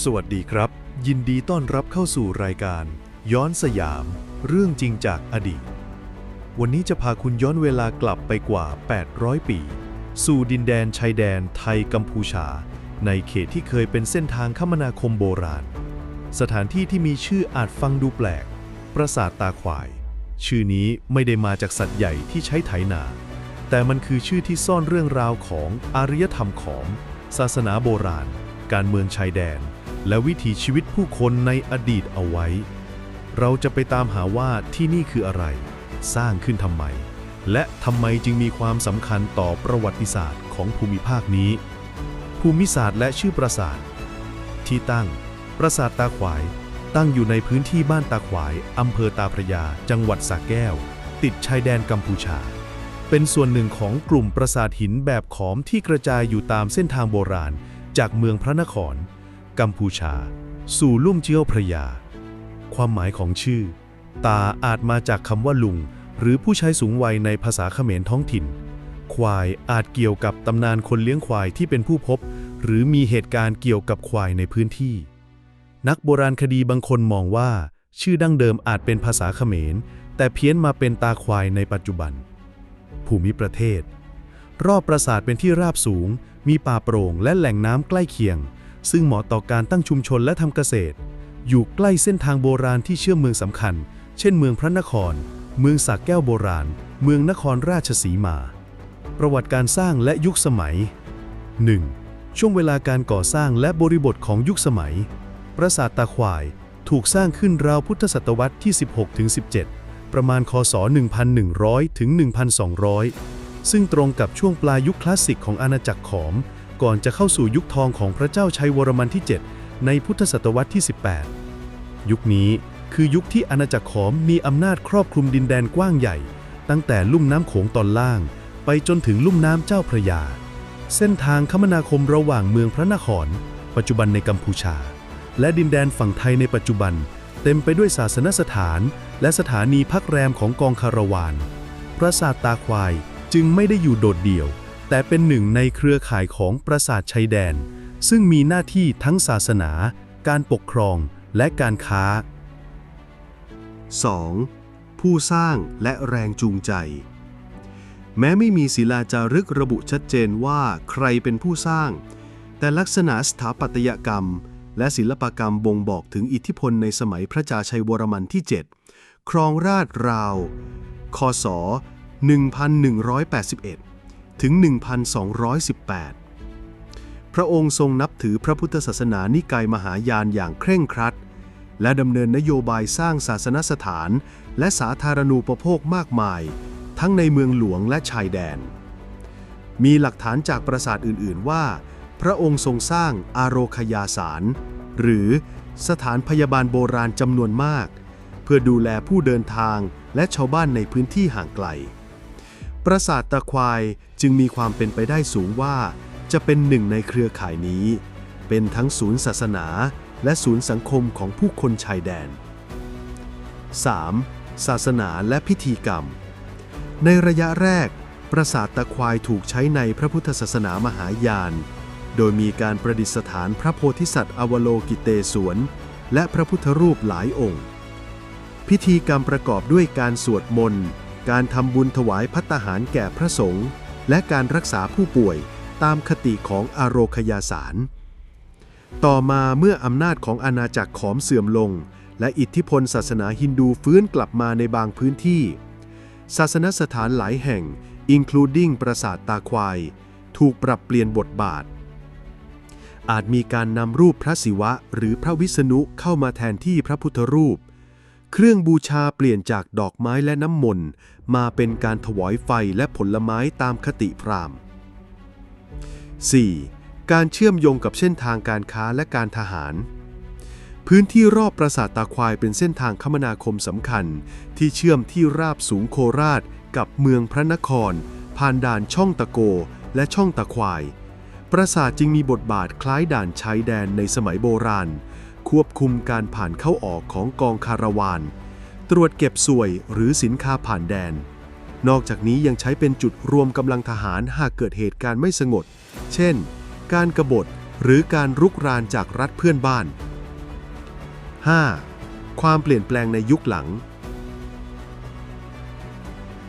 สวัสดีครับ ยินดีต้อนรับเข้าสู่รายการ ย้อนสยาม เรื่องจริงจากอดีต วันนี้จะพาคุณย้อนเวลากลับไปกว่า 800 ปี สู่ดินแดนชายแดนไทยกัมพูชา ในเขตที่เคยเป็นเส้นทางคมนาคมโบราณ สถานที่ที่มีชื่ออาจฟังดูแปลก ปราสาทตาควาย ชื่อนี้ไม่ได้มาจากสัตว์ใหญ่ที่ใช้ไถนา แต่มันคือชื่อที่ซ่อนเรื่องราวของอารยธรรมของ ศาสนาโบราณ การเมืองชายแดน และวิถีชีวิตผู้คนในอดีตเอาไว้ เราจะไปตามหาว่าที่นี่คืออะไร สร้างขึ้นทำไม และทำไมจึงมีความสำคัญต่อประวัติศาสตร์ของภูมิภาคนี้ ภูมิศาสตร์และชื่อปราสาท ที่ตั้ง ปราสาทตาขวาย ตั้งอยู่ในพื้นที่บ้านตาขวายอำเภอตาพระยา จังหวัดสระแก้ว ติดชายแดนกัมพูชา เป็นส่วนหนึ่งของกลุ่มปราสาทหินแบบขอมที่กระจายอยู่ตามเส้นทางโบราณ จากเมืองพระนคร กัมพูชา สู่ลุ่มเจียวพระยา ความหมายของชื่อ ตาอาจมาจากคำว่าลุง หรือผู้ใช้สูงวัยในภาษาเขมรท้องถิ่น ควายอาจเกี่ยวกับตำนานคนเลี้ยงควายที่เป็นผู้พบ หรือมีเหตุการณ์เกี่ยวกับควายในพื้นที่ นักโบราณคดีบางคนมองว่า ชื่อดั้งเดิมอาจเป็นภาษาเขมร แต่เพี้ยนมาเป็นตาควายในปัจจุบัน ภูมิประเทศ รอบปราสาทเป็นที่ราบสูง มีป่าโปร่งและแหล่งน้ำใกล้เคียง ซึ่งเหมาะต่อการตั้งชุมชนและทำเกษตร อยู่ใกล้เส้นทางโบราณที่เชื่อมเมืองสำคัญ เช่นเมืองพระนคร เมืองสักแก้วโบราณ เมืองนครราชสีมา ประวัติการสร้างและยุคสมัย 1. ช่วงเวลาการก่อสร้างและบริบทของยุคสมัย ปราสาทตาควายถูกสร้างขึ้นราวพุทธศตวรรษที่ 16ถึง17 ประมาณคศ 1,100 ถึง 1,200 ซึ่งตรงกับช่วงปลายยุคคลาสสิกของอาณาจักรขอม ก่อนจะเข้าสู่ยุคทองของพระเจ้าชัยวรมันที่ 7 ในพุทธศตวรรษที่ 18 ยุคนี้คือยุคที่อาณาจักรขอมมีอำนาจครอบคลุมดินแดนกว้างใหญ่ ตั้งแต่ลุ่มน้ำโขงตอนล่าง ไปจนถึงลุ่มน้ำเจ้าพระยา เส้นทางคมนาคมระหว่างเมืองพระนคร ปัจจุบันในกัมพูชา และดินแดนฝั่งไทยในปัจจุบัน เต็มไปด้วยศาสนสถาน และสถานีพักแรมของกองคาราวาน ปราสาทตาควายจึงไม่ได้อยู่โดดเดี่ยว แต่เป็นหนึ่งในเครือข่ายของปราสาทชายแดน ซึ่งมีหน้าที่ทั้งศาสนา การปกครองและการค้า 2. ผู้สร้างและแรงจูงใจ แม้ไม่มีศิลาจารึกระบุชัดเจนว่าใครเป็นผู้สร้าง แต่ลักษณะสถาปัตยกรรม และศิลปกรรมบ่งบอกถึงอิทธิพลในสมัยพระจาชัยวรมันที่ 7 ครองราชราว คศ 1181 ถึง 1218 พระองค์ทรงนับถือพระพุทธศาสนานิกายมหายานอย่างเคร่งครัด และดำเนินนโยบายสร้างศาสนสถาน และสาธารณูปโภคมากมาย ทั้งในเมืองหลวงและชายแดน มีหลักฐานจากปราสาทอื่น ๆ ว่า พระองค์ทรงสร้างอาโรคยาสาร หรือสถานพยาบาลโบราณจำนวนมาก เพื่อดูแลผู้เดินทางและชาวบ้านในพื้นที่ห่างไกล ปราสาทตะควายจึงมีความเป็นไปได้สูงว่า จะเป็นหนึ่งในเครือข่ายนี้ เป็นทั้งศูนย์ศาสนา และศูนย์สังคมของผู้คนชายแดน 3. ศาสนาและพิธีกรรม ในระยะแรก ปราสาทตะควายถูกใช้ในพระพุทธศาสนามหายาน โดยมีการประดิษฐานพระโพธิสัตว์อวโลกิเตศวน และพระพุทธรูปหลายองค์ พิธีกรรมประกอบด้วยการสวดมนต์ การทำบุญถวายพัตหารแก่พระสงฆ์และการรักษาผู้ป่วยตามคติของอาโรคยาสาร ต่อมาเมื่ออำนาจของอาณาจักรขอมเสื่อมลง และอิทธิพลศาสนาฮินดูฟื้นกลับมาในบางพื้นที่ ศาสนสถานหลายแห่ง including ปราสาทตาควาย ถูกปรับเปลี่ยนบทบาท อาจมีการนำรูปพระศิวะหรือพระวิษณุเข้ามาแทนที่พระพุทธรูป เครื่องบูชาเปลี่ยนจากดอกไม้และน้ำมนต์มาเป็นการถวายไฟและผลไม้ตามคติพราหมณ์ 4. การเชื่อมโยงกับเส้นทางการค้าและการทหาร พื้นที่รอบปราสาทตาควายเป็นเส้นทางคมนาคมสำคัญ ที่เชื่อมที่ราบสูงโคราช กับเมืองพระนคร ผ่านด่านช่องตะโก และช่องตะควาย ปราสาทจึงมีบทบาทคล้ายด่านชายแดนในสมัยโบราณ ควบคุมการผ่านเข้าออกของกองคาราวาน ตรวจเก็บสวยหรือสินค้าผ่านแดน นอกจากนี้ยังใช้เป็นจุดรวมกำลังทหารหากเกิดเหตุการณ์ไม่สงบ เช่น การกรบฏหรือการรุกรานจากรัฐเพื่อนบ้าน 5. ความเปลี่ยนแปลงในยุคหลัง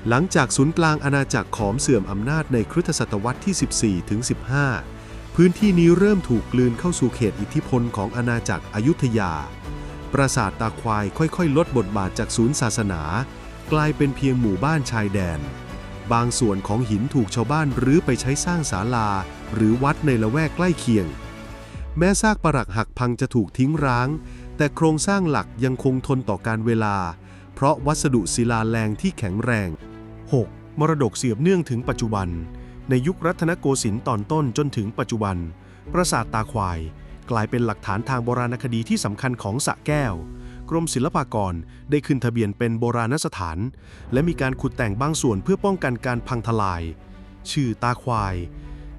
หลังจากศูนย์กลางอาณาจักรขอมเสื่อมอำนาจในคริสตศตวรรษที่ 14ถึง15 พื้นที่นี้เริ่มถูกกลืนเข้าสู่เขตอิทธิพลของอาณาจักรอยุธยา ปราสาทตาควายค่อยๆ ลดบทบาทจากศูนย์ศาสนา กลายเป็นเพียงหมู่บ้านชายแดน บางส่วนของหินถูกชาวบ้านรื้อไปใช้สร้างศาลา หรือวัดในละแวกใกล้เคียง แม้ซากปรักหักพังจะถูกทิ้งร้าง แต่โครงสร้างหลักยังคงทนต่อการเวลา เพราะวัสดุศิลาแรงที่แข็งแรง 6. มรดกเสียบเนื่องถึงปัจจุบัน ในยุครัตนโกสินทร์ตอนต้นจนถึงปัจจุบัน ปราสาทตาควาย กลายเป็นหลักฐานทางโบราณคดีที่สำคัญของสระแก้ว กรมศิลปากรได้ขึ้นทะเบียนเป็นโบราณสถาน และมีการขุดแต่งบางส่วนเพื่อป้องกันการพังทลาย ชื่อตาควาย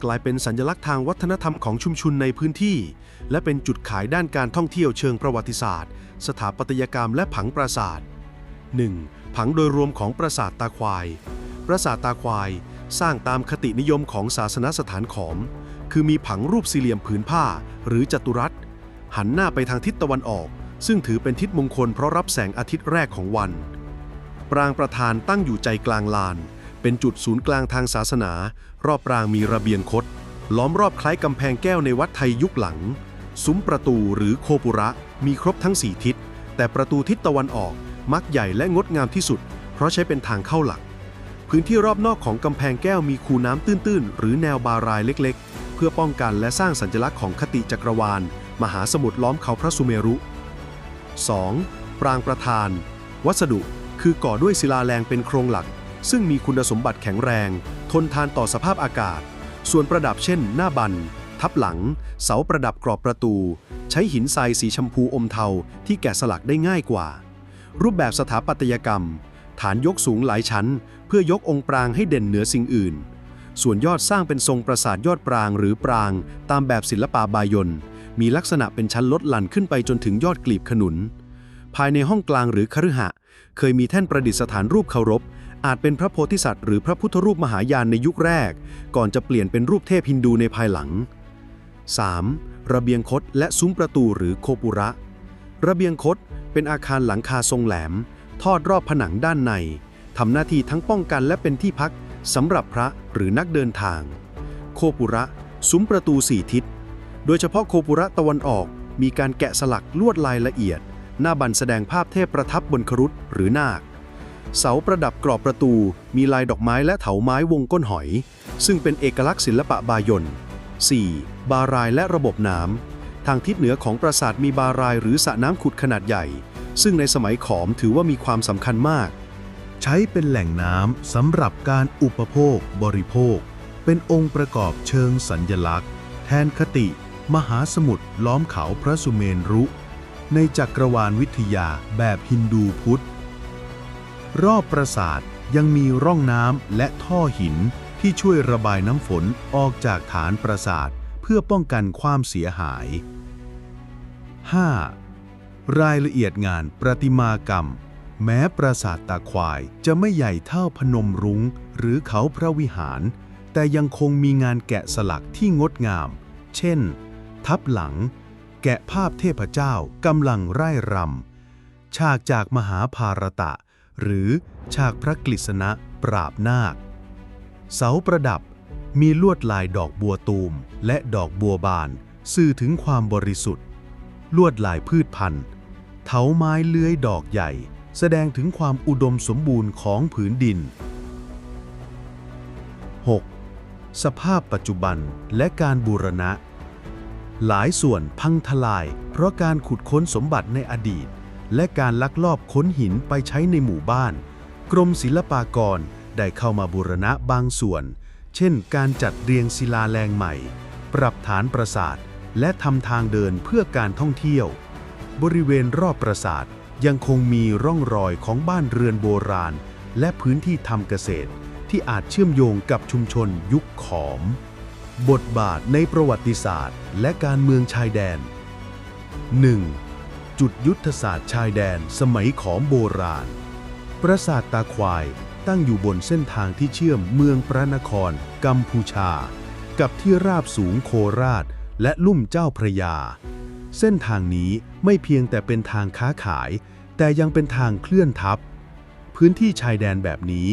กลายเป็นสัญลักษณ์ทางวัฒนธรรมของชุมชนในพื้นที่ และเป็นจุดขายด้านการท่องเที่ยวเชิงประวัติศาสตร์ สถาปัตยกรรมและผังปราสาท 1. ผังโดยรวมของปราสาทตาควาย ปราสาทตาควาย สร้างตามคตินิยมของศาสนสถานขอม คือมีผังรูปสี่เหลี่ยมผืนผ้า หรือจัตุรัส หันหน้าไปทางทิศตะวันออก ซึ่งถือเป็นทิศมงคลเพราะรับแสงอาทิตย์แรกของวัน ปรางประธานตั้งอยู่ใจกลางลาน เป็นจุดศูนย์กลางทางศาสนา รอบปรางมีระเบียงคด ล้อมรอบคล้ายกำแพงแก้วในวัดไทยยุคหลัง ซุ้มประตูหรือโคปุระ มีครบทั้งสี่ทิศ แต่ประตูทิศตะวันออกมักใหญ่และงดงามที่สุด เพราะใช้เป็นทางเข้าหลัก พื้นที่รอบนอกของกำแพงแก้วมีคูน้ำตื้นๆ หรือแนวบารายเล็กๆ เพื่อป้องกันและสร้างสัญลักษณ์ของคติจักรวาล มหาสมุทรล้อมเขาพระสุเมรุ 2. ปรางประธาน วัสดุคือก่อด้วยศิลาแรงเป็นโครงหลัก ซึ่งมีคุณสมบัติแข็งแรง ทนทานต่อสภาพอากาศ ส่วนประดับเช่น หน้าบัน ทับหลัง เสาประดับกรอบประตู ใช้หินทรายสีชมพูอมเทาที่แกะสลักได้ง่ายกว่า รูปแบบสถาปัตยกรรม ฐานยกสูงหลายชั้น พื่อยกองค์ปรางให้เด่นเหนือสิ่งอื่น ส่วนยอดสร้างเป็นทรงปราสาทยอดปรางหรือปราง ตามแบบศิลปะบายนมีลักษณะเป็นชั้นลดหลั่นขึ้นไปจนถึงยอดกลีบขนุน ภายในห้องกลางหรือคฤหะ เคยมีแท่นประดิษฐานรูปเคารพ อาจเป็นพระโพธิสัตว์หรือพระพุทธรูปมหายานในยุคแรก ก่อนจะเปลี่ยนเป็นรูปเทพฮินดูในภายหลัง 3. ระเบียงคดและซุ้มประตูหรือโคปุระ ระเบียงคดเป็นอาคารหลังคาทรงแหลม ทอดรอบผนังด้านใน ทำหน้าที่ทั้งป้องกันและเป็นที่พักสำหรับพระหรือนักเดินทาง โคปุระ ซุ้มประตูสี่ทิศ โดยเฉพาะโคปุระตะวันออกมีการแกะสลักลวดลายละเอียด หน้าบันแสดงภาพเทพประทับบนครุฑหรือนาค เสาประดับกรอบประตูมีลายดอกไม้และเถาไม้วงก้นหอย ซึ่งเป็นเอกลักษณ์ศิลปะบายน 4. บารายและระบบน้ำ ทางทิศเหนือของปราสาทมีบารายหรือสระน้ำขุดขนาดใหญ่ ซึ่งในสมัยขอมถือว่ามีความสำคัญมาก ใช้เป็นแหล่งน้ำสำหรับการอุปโภคบริโภค เป็นองค์ประกอบเชิงสัญญลักษณ์ แทนคติ มหาสมุทรล้อมเขาพระสุเมนรุ ในจักรวาลวิทยาแบบฮินดูพุทธ รอบปราสาทยังมีร่องน้ำและท่อหินที่ช่วยระบายน้ำฝนออกจากฐานปราสาทเพื่อป้องกันความเสียหาย 5. รายละเอียดงานประติมากรรม แม้ปราสาทตาควายจะไม่ใหญ่เท่าพนมรุง้ง หรือเขาพระวิหาร แต่ยังคงมีงานแกะสลักที่งดงาม เช่น ทับหลัง แกะภาพเทพเจ้ากำลังไร่รำ ฉากจากมหาภารตะ หรือฉากพระกฤษณะปราบนาค เสาประดับมีลวดลายดอกบัวตูมและดอกบัวบาน สื่อถึงความบริสุทธิ์ ลวดลายพืชพันธุ์ เถาไม้เลื้อยดอกใหญ่ แสดงถึงความอุดมสมบูรณ์ของผืนดิน 6. สภาพปัจจุบันและการบูรณะ หลายส่วนพังทลาย เพราะการขุดค้นสมบัติในอดีต และการลักลอบค้นหินไปใช้ในหมู่บ้าน กรมศิลปากรได้เข้ามาบูรณะบางส่วน เช่น การจัดเรียงศิลาแรงใหม่ ปรับฐานปราสาท และทำทางเดินเพื่อการท่องเที่ยว บริเวณรอบปราสาท ยังคงมีร่องรอยของบ้านเรือนโบราณ และพื้นที่ทำเกษตร ที่อาจเชื่อมโยงกับชุมชนยุคขอม บทบาทในประวัติศาสตร์ และการเมืองชายแดน 1. จุดยุทธศาสตร์ชายแดนสมัยขอมโบราณ ปราสาทตาควายตั้งอยู่บนเส้นทางที่เชื่อมเมืองพระนคร กัมพูชา กับที่ราบสูงโคราช และลุ่มเจ้าพระยา เส้นทางนี้ไม่เพียงแต่เป็นทางค้าขาย แต่ยังเป็นทางเคลื่อนทัพพื้นที่ชายแดนแบบนี้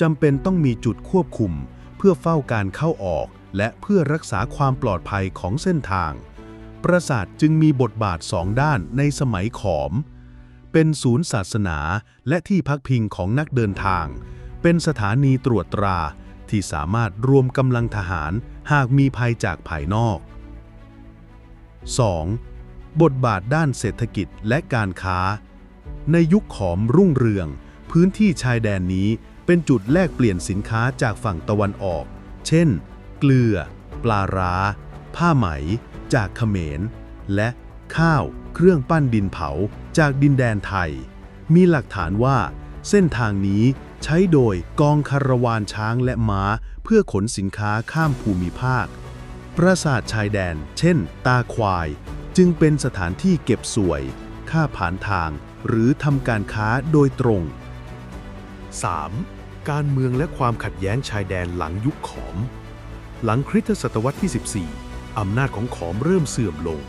จำเป็นต้องมีจุดควบคุม เพื่อเฝ้าการเข้าออก และเพื่อรักษาความปลอดภัยของเส้นทาง ปราสาทจึงมีบทบาทสองด้านในสมัยขอม เป็นศูนย์ศาสนาและที่พักพิงของนักเดินทาง เป็นสถานีตรวจตราที่สามารถรวมกำลังทหารหากมีภัยจากภายนอก 2. บทบาทด้านเศรษฐกิจและการค้า ในยุคขอมรุ่งเรือง พื้นที่ชายแดนนี้เป็นจุดแลกเปลี่ยนสินค้าจากฝั่งตะวันออก เช่น เกลือ ปลาร้า ผ้าไหม จากเขมร และข้าว เครื่องปั้นดินเผา จากดินแดนไทย มีหลักฐานว่า เส้นทางนี้ใช้โดยกองคาราวานช้างและม้า เพื่อขนสินค้าข้ามภูมิภาค ปราสาทชายแดน เช่น ตาควาย จึงเป็นสถานที่เก็บสวย ค่าผ่านทาง หรือทำการค้าโดยตรง 3. การเมืองและความขัดแย้งชายแดนหลังยุคขอม หลังคริสตศตวรรษที่ 14 อำนาจของขอมเริ่มเสื่อมลง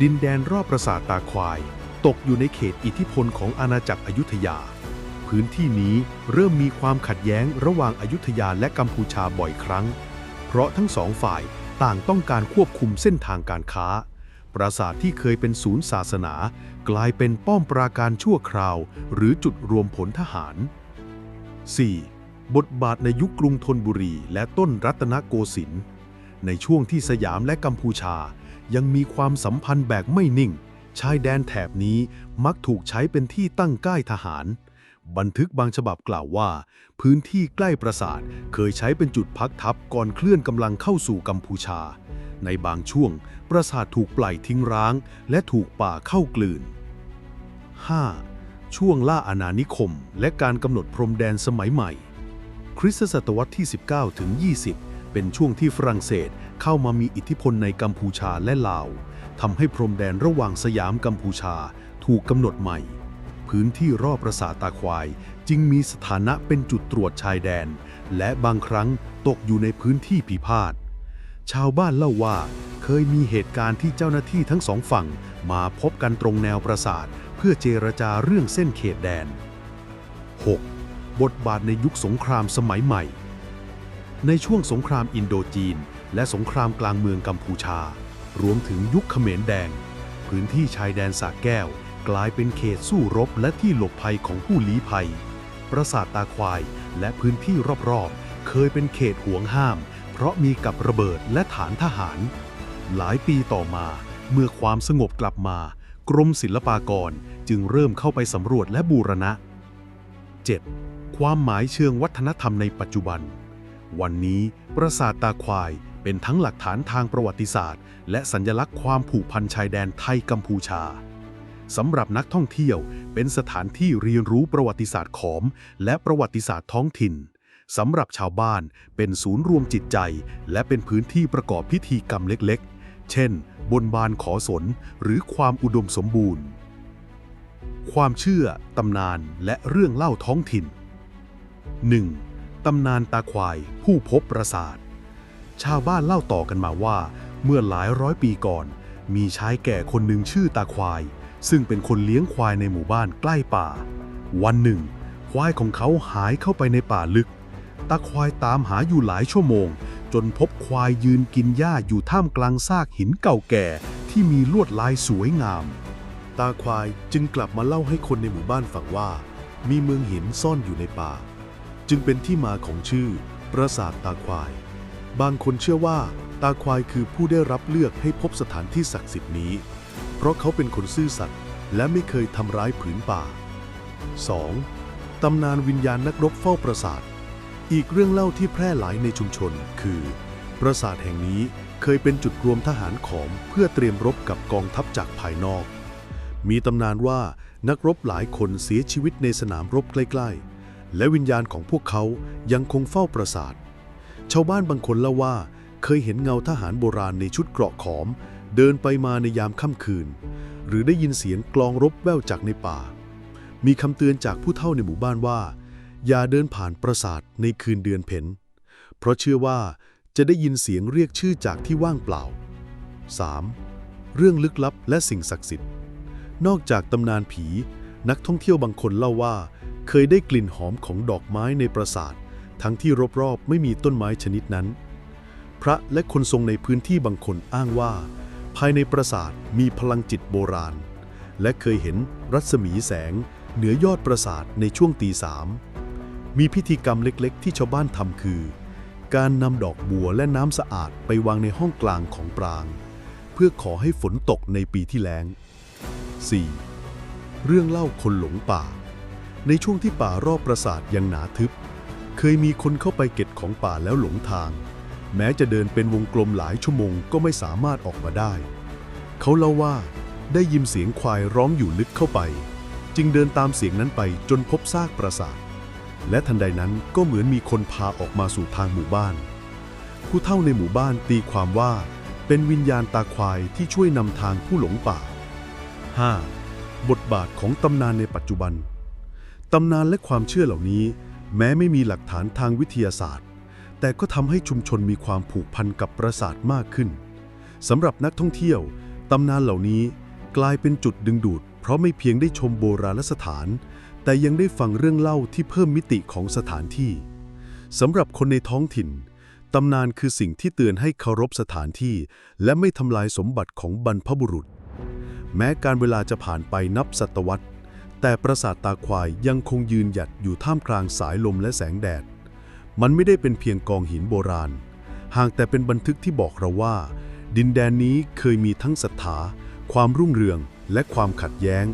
ดินแดนรอบปราสาทตาควาย ตกอยู่ในเขตอิทธิพลของอาณาจักรอยุธยา พื้นที่นี้เริ่มมีความขัดแย้งระหว่างอายุธยาและกัมพูชาบ่อยครั้ง เพราะทั้งสองฝ่ายต่างต้องการควบคุมเส้นทางการค้า ปราสาทที่เคยเป็นศูนย์ศาสนา กลายเป็นป้อมปราการชั่วคราว หรือจุดรวมผลทหาร 4. บทบาทในยุคกรุงธนบุรี และต้นรัตนโกสินทร์ในช่วงที่สยามและกัมพูชา ยังมีความสัมพันธ์แบบไม่นิ่ง ชายแดนแถบนี้มักถูกใช้เป็นที่ตั้งก้ายทหาร บันทึกบางฉบับกล่าวว่า พื้นที่ใกล้ปราสาทเคยใช้เป็นจุดพักทัพก่อนเคลื่อนกำลังเข้าสู่กัมพูชา ในบางช่วง ปราสาทถูกปล่อยทิ้งร้าง และถูกป่าเข้ากลืน 5. ช่วงล่าอาณานิคม และการกำหนดพรมแดนสมัยใหม่ คริสตศตวรรษที่ 19 ถึง 20 เป็นช่วงที่ฝรั่งเศสเข้ามามีอิทธิพลในกัมพูชาและลาวทำให้พรมแดนระหว่างสยามกัมพูชาถูกกำหนดใหม่ พื้นที่รอบปราสาทตาควาย จึงมีสถานะเป็นจุดตรวจชายแดน และบางครั้งตกอยู่ในพื้นที่พิพาท ชาวบ้านเล่าว่าเคยมีเหตุการณ์ที่เจ้าหน้าที่ทั้งสองฝั่ง มาพบกันตรงแนวปราสาท เพื่อเจรจาเรื่องเส้นเขตแดน 6. บทบาทในยุคสงครามสมัยใหม่ ในช่วงสงครามอินโดจีน และสงครามกลางเมืองกัมพูชา รวมถึงยุคเขมรแดง พื้นที่ชายแดนสากแก้ว กลายเป็นเขตสู้รบและที่หลบภัยของผู้ลี้ภัย ปราสาทตาควายและพื้นที่รอบๆ เคยเป็นเขตห่วงห้าม เพราะมีกับระเบิดและฐานทหาร หลายปีต่อมา เมื่อความสงบกลับมา กรมศิลปากรจึงเริ่มเข้าไปสำรวจและบูรณะ 7. ความหมายเชิงวัฒนธรรมในปัจจุบัน วันนี้ปราสาทตาควายเป็นทั้งหลักฐานทางประวัติศาสตร์ และสัญลักษณ์ความผูกพันชายแดนไทยกัมพูชา สำหรับนักท่องเที่ยวเป็นสถานที่เรียนรู้ประวัติศาสตร์ขอม และประวัติศาสตร์ท้องถิ่นสำหรับชาวบ้านเป็นศูนย์รวมจิตใจ และเป็นพื้นที่ประกอบพิธีกรรมเล็กๆ เช่น บนบานขอสน หรือความอุดมสมบูรณ์ ความเชื่อ ตำนานและเรื่องเล่าท้องถิ่น 1. ตำนานตาควายผู้พบปราสาท ชาวบ้านเล่าต่อกันมาว่า เมื่อหลายร้อยปีก่อน มีชายแก่คนหนึ่งชื่อตาควาย ซึ่งเป็นคนเลี้ยงควายในหมู่บ้านใกล้ป่า วันหนึ่ง ควายของเขาหายเข้าไปในป่าลึก ตาควายตามหาอยู่หลายชั่วโมง จนพบควายยืนกินหญ้าอยู่ท่ามกลางซากหินเก่าแก่ที่มีลวดลายสวยงาม ตาควายจึงกลับมาเล่าให้คนในหมู่บ้านฟังว่า มีเมืองหินซ่อนอยู่ในป่า จึงเป็นที่มาของชื่อ ปราสาทตาควาย บางคนเชื่อว่า ตาควายคือผู้ได้รับเลือกให้พบสถานที่ศักดิ์สิทธิ์นี้ เพราะเขาเป็นคนซื่อสัตย์และไม่เคยทำร้ายผืนป่า 2. ตำนานวิญญาณนักรบเฝ้าปราสาท อีกเรื่องเล่าที่แพร่หลายในชุมชน คือ ปราสาทแห่งนี้เคยเป็นจุดรวมทหารขอมเพื่อเตรียมรบกับกองทัพจากภายนอก มีตำนานว่านักรบหลายคนเสียชีวิตในสนามรบใกล้ ๆ และวิญญาณของพวกเขายังคงเฝ้าปราสาท ชาวบ้านบางคนเล่าว่า เคยเห็นเงาทหารโบราณในชุดเกราะขอม เดินไปมาในยามค่ำคืน หรือได้ยินเสียงกลองรบแว่วจากในป่า มีคำเตือนจากผู้เฒ่าในหมู่บ้านว่า อย่าเดินผ่านปราสาทในคืนเดือนเพ็ญเพราะเชื่อว่าจะได้ยินเสียงเรียกชื่อจากที่ว่างเปล่า 3. เรื่องลึกลับและสิ่งศักดิ์สิทธิ์ นอกจากตำนานผี นักท่องเที่ยวบางคนเล่าว่า เคยได้กลิ่นหอมของดอกไม้ในปราสาท ทั้งที่รอบๆ ไม่มีต้นไม้ชนิดนั้น พระและคนทรงในพื้นที่บางคนอ้างว่า ภายในปราสาทมีพลังจิตโบราณ และเคยเห็นรัศมีแสงเหนือยอดปราสาทในช่วงตีสามมีพิธีกรรมเล็กๆ ที่ชาวบ้านทำคือ การนำดอกบัวและน้ำสะอาดไปวางในห้องกลางของปราง เพื่อขอให้ฝนตกในปีที่แล้ง 4. เรื่องเล่าคนหลงป่า ในช่วงที่ป่ารอบปราสาทยังหนาทึบ เคยมีคนเข้าไปเก็บของป่าแล้วหลงทาง แม้จะเดินเป็นวงกลมหลายชั่วโมงก็ไม่สามารถออกมาได้ เขาเล่าว่าได้ยินเสียงควายร้องอยู่ลึกเข้าไป จึงเดินตามเสียงนั้นไปจนพบซากปราสาท และทันใดนั้นก็เหมือนมีคนพาออกมาสู่ทางหมู่บ้าน ผู้เฒ่าในหมู่บ้านตีความว่า เป็นวิญญาณตาควายที่ช่วยนำทางผู้หลงป่า 5. บทบาทของตำนานในปัจจุบัน ตำนานและความเชื่อเหล่านี้ แม้ไม่มีหลักฐานทางวิทยาศาสตร์ แต่ก็ทำให้ชุมชนมีความผูกพันกับปราสาทมากขึ้นสำหรับนักท่องเที่ยว ตำนานเหล่านี้กลายเป็นจุดดึงดูด เพราะไม่เพียงได้ชมโบราณสถาน แต่ยังได้ฟังเรื่องเล่าที่เพิ่มมิติของสถานที่สำหรับคนในท้องถิ่น ตำนานคือสิ่งที่เตือนให้เคารพสถานที่ และไม่ทำลายสมบัติของบรรพบุรุษ แม้การเวลาจะผ่านไปนับศตวรรษ แต่ปราสาทตาควายยังคงยืนหยัดอยู่ท่ามกลางสายลมและแสงแดด มันไม่ได้เป็นเพียงกองหินโบราณหากแต่เป็นบันทึกที่บอกเราว่า ดินแดนนี้เคยมีทั้งศรัทธา ความรุ่งเรือง และความขัดแย้ง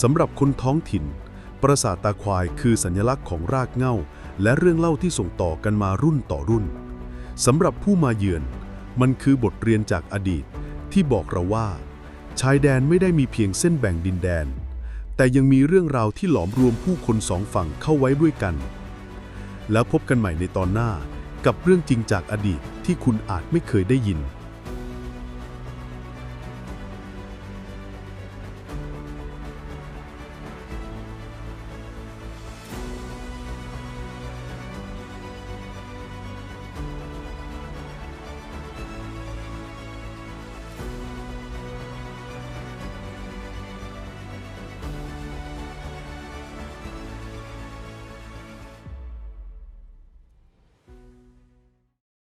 สำหรับคนท้องถิ่น ปราสาทตาควายคือสัญลักษณ์ของรากเหง้า และเรื่องเล่าที่ส่งต่อกันมารุ่นต่อรุ่นสำหรับผู้มาเยือน มันคือบทเรียนจากอดีตที่บอกเราว่า ชายแดนไม่ได้มีเพียงเส้นแบ่งดินแดน แต่ยังมีเรื่องราวที่หลอมรวมผู้คนสองฝั่งเข้าไว้ด้วยกัน แล้วพบกันใหม่ในตอนหน้า กับเรื่องจริงจากอดีตที่คุณอาจไม่เคยได้ยิน